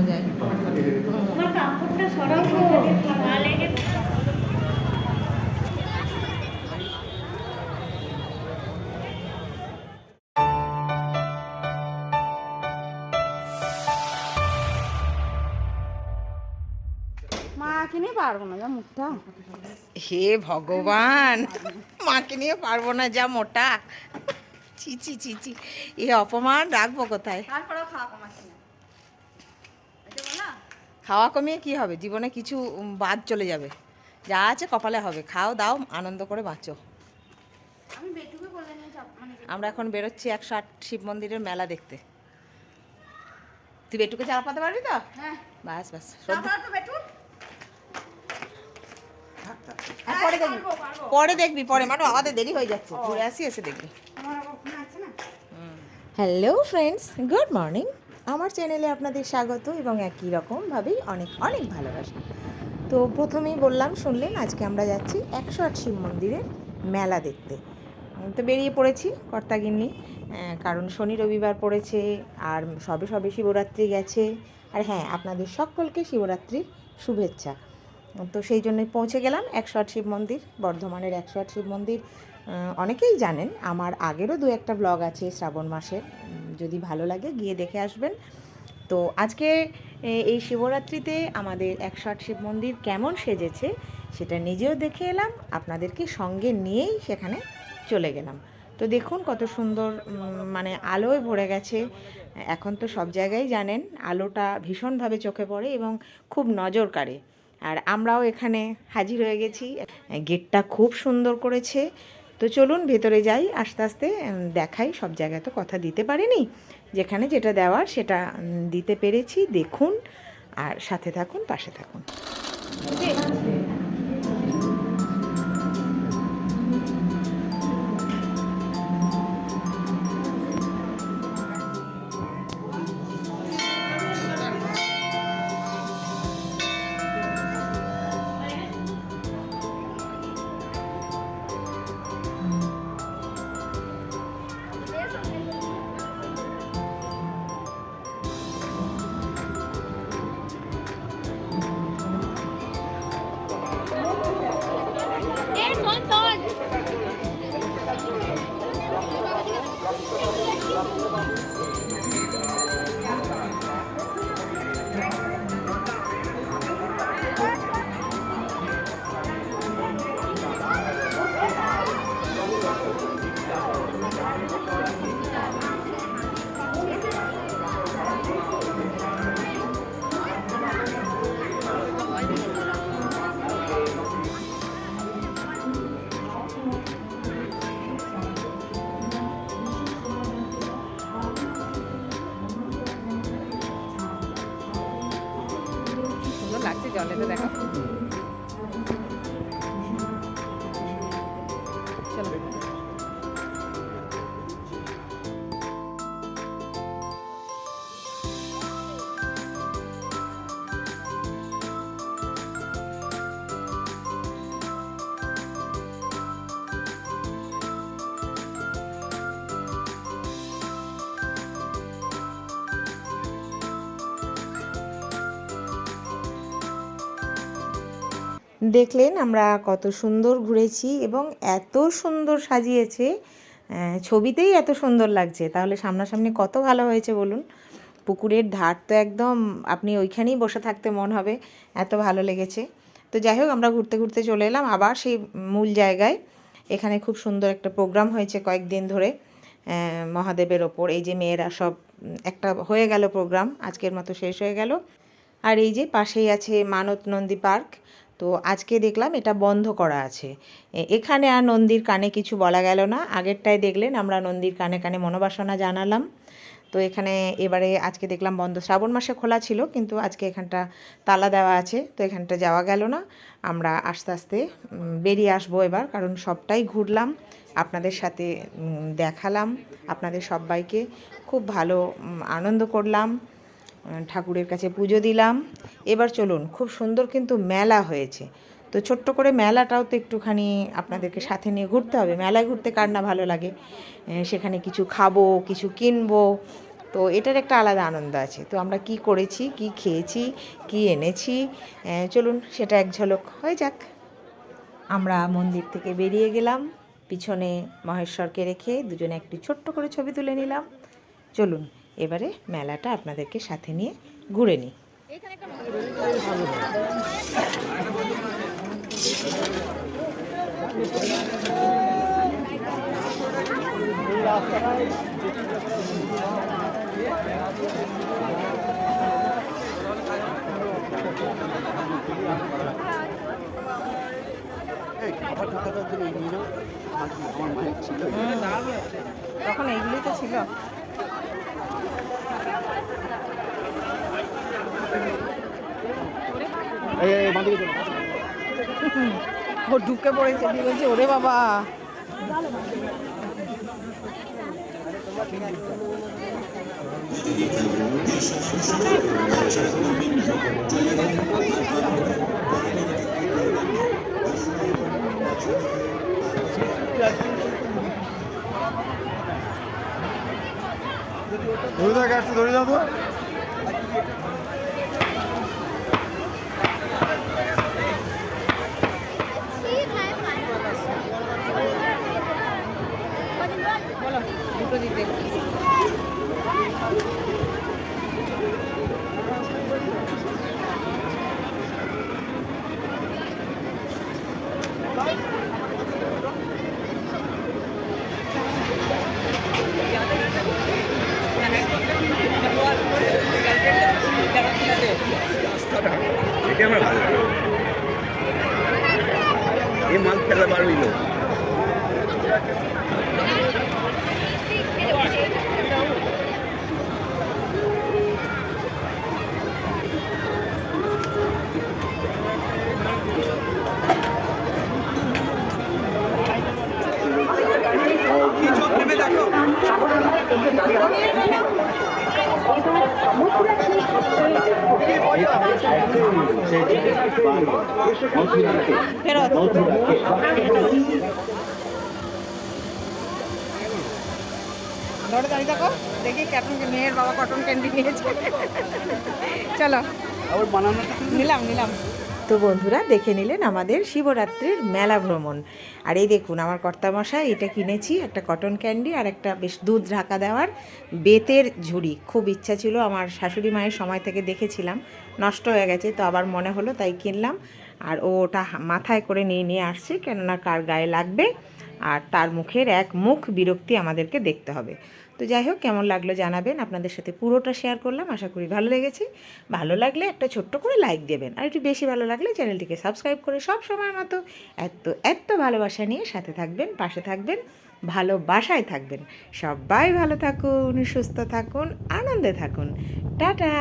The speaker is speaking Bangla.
বসানো যায়। মাকে নিয়ে পারব না যা মুখটা। হে ভগবান মাকে নিয়ে পারব না যা মোটা। ছি ছি ছি ছি। এ অপমান রাখব কোথায়? তারপরেও খাওয়া কমাচ্ছি না। খাওয়া কমিয়ে কি হবে? জীবনে কিছু বাদ চলে যাবে। যা আছে কপালে হবে। খাও দাও আনন্দ করে বাঁচো। মানে আমরা এখন বেরোচ্ছি একশো আট শিব মন্দিরের মেলা দেখতে। তুই বেটুকে চালাপাতে পারবি তো? হ্যাঁ। বাস বাস হ্যাঁ, পরে দেখবি। পরে দেখবি পরে। মানে আমাদের দেরি হয়ে যাচ্ছে। ঘুরে আসি এসে দেখবি। Hello friends. Good morning. আমার চ্যানেলে আপনাদের স্বাগত এবং একই রকমভাবেই অনেক অনেক ভালোবাসা। তো প্রথমেই বললাম, শুনলেন, আজকে আমরা যাচ্ছি একশো আট শিব মন্দিরের মেলা দেখতে। তো বেরিয়ে পড়েছি, কর্তাগিন্নি। কারণ শনি রবিবার পড়েছে, আর সবে সবে শিবরাত্রি গেছে। আর হ্যাঁ আপনাদের সকলকে শিবরাত্রির শুভেচ্ছা। তো সেই জন্যই পৌঁছে গেলাম একশো আট শিব মন্দির, বর্ধমানের একশো আট শিব মন্দির। অনেকেই জানেন আমার আগেরও দু একটা ব্লগ আছে শ্রাবণ মাসের। যদি ভালো লাগে গিয়ে দেখে আসবেন। তো আজকে এই শিবরাত্রিতে আমাদের একশো আট শিব মন্দির কেমন সেজেছে সেটা নিজেও দেখে এলাম, আপনাদেরকে সঙ্গে নিয়েই সেখানে চলে গেলাম। তো দেখুন কত সুন্দর মানে আলোয় ভরে গেছে। এখন তো সব জায়গায় জানেন, আলোটা ভীষণভাবে চোখে পড়ে এবং খুব নজর কাড়ে। আর আমরাও এখানে হাজির হয়ে গেছি। গেটটা খুব সুন্দর করেছে। তো চলুন ভেতরে যাই, আস্তে আস্তে দেখাই, সব জায়গায় তো কথা দিতে পারিনি। যেখানে যেটা দেওয়ার সেটা দিতে পেরেছি, দেখুন, আর সাথে থাকুন, পাশে থাকুন। জলেতে দেখো। দেখলেন আমরা কত সুন্দর ঘুরেছি এবং এত সুন্দর সাজিয়েছে। ছবিতেই এত সুন্দর লাগছে। তাহলে সামনাসামনি কত ভালো হয়েছে বলুন? পুকুরের ধার তো একদম আপনি ওইখানেই বসে থাকতে মন হবে, এত ভালো লেগেছে। তো যাই হোক, আমরা ঘুরতে ঘুরতে চলে এলাম আবার সেই মূল জায়গায়। এখানে খুব সুন্দর একটা প্রোগ্রাম হয়েছে কয়েকদিন ধরে মহাদেবের ওপর। এই যে মেয়েরা সব, একটা হয়ে গেল প্রোগ্রাম, আজকের মতো শেষ হয়ে গেল। আর এই যে পাশেই আছে মানত নন্দী পার্ক। তো আজকে দেখলাম এটা বন্ধ করা আছে। এখানে আর নন্দীর কানে কিছু বলা গেল না। আগেরটায় দেখলেন, আমরা নন্দীর কানে কানে মনোবাসনা জানালাম। তো এখানে এবারে আজকে দেখলাম বন্ধ। শ্রাবণ মাসে খোলা ছিল, কিন্তু আজকে এখানটা তালা দেওয়া আছে, তো এখানটা যাওয়া গেল না। আমরা আস্তে আস্তে বেরিয়ে আসব এবার, কারণ সবটাই ঘুরলাম। আপনাদের সাথে দেখালাম। আপনাদের সবাইকে খুব ভালো আনন্দ করলাম। ঠাকুরের কাছে পুজো দিলাম। এবার চলুন, খুব সুন্দর কিন্তু মেলা হয়েছে। তো ছোট্ট করে মেলাটাও তো একটুখানি আপনাদেরকে সাথে নিয়ে ঘুরতে হবে। মেলায় ঘুরতে কার না ভালো লাগে? সেখানে কিছু খাব, কিছু কিনবো। তো এটার একটা আলাদা আনন্দ আছে। তো আমরা কি করেছি, কি খেয়েছি, কি এনেছি? চলুন, সেটা এক ঝলক হয়ে যাক। আমরা মন্দির থেকে বেরিয়ে গেলাম। পিছনে মহেশ্বরকে রেখে দুজনে একটি ছোট্ট করে ছবি তুলে নিলাম। চলুন এবারে মেলাটা আপনাদেরকে সাথে নিয়ে ঘুরে নিই। তখন খাবার ঢাকাটার জন্য এই নিয়ে নাও। আমার- আমার মায়ের ছিল তখন এইগুলোই তো ছিল এই এই বাঁ দিকে চলো। ও ঢুকে পড়েছে দিয়ে বলছে? ওরে বাবা। ধরে দাও গ্যাসটা ধরে দাও তো দুটো দিতে এটা আমার ভালো লাগে এই মাল ফেলা পারবি না ফেরত। ধরে দাঁড়িয়ে থাকো দেখি কটন মেয়ের বাবা কটন ক্যান্ডি নিয়েছে। চলো। নিলাম নিলাম। তো বন্ধুরা দেখে নিলেন আমাদের শিবরাত্রির মেলা ভ্রমণ। আর এই দেখুন, আমার কর্তামশাই এটা কিনেছি, একটা কটন ক্যান্ডি আর একটা বেশ দুধ ঢাকা দেওয়ার বেতের ঝুড়ি। খুব ইচ্ছা ছিল, আমার শাশুড়ি মায়ের সময় থেকে দেখেছিলাম, নষ্ট হয়ে গেছে, তো আবার মনে হলো তাই কিনলাম। আর ও ওটা মাথায় করে নিয়ে নিয়ে আসছে, কেননা কার গায়ে লাগবে, আর তার মুখের এক মুখ বিরক্তি আমাদেরকে দেখতে হবে। তো যাই হোক, কেমন লাগল জানাবেন। আপনাদের সাথে পুরোটা শেয়ার করলাম, আশা করি ভালো লেগেছে। ভালো লাগলে একটা ছোট্ট করে লাইক দেবেন। আর একটু বেশি ভালো লাগলে চ্যানেলটিকে সাবস্ক্রাইব করে সব সময় মতো এত এত ভালোবাসা নিয়ে সাথে থাকবেন, পাশে থাকবেন, ভালোবাসায় থাকবেন। সবাই ভালো থাকুন, সুস্থ থাকুন, আনন্দে থাকুন। টাটা!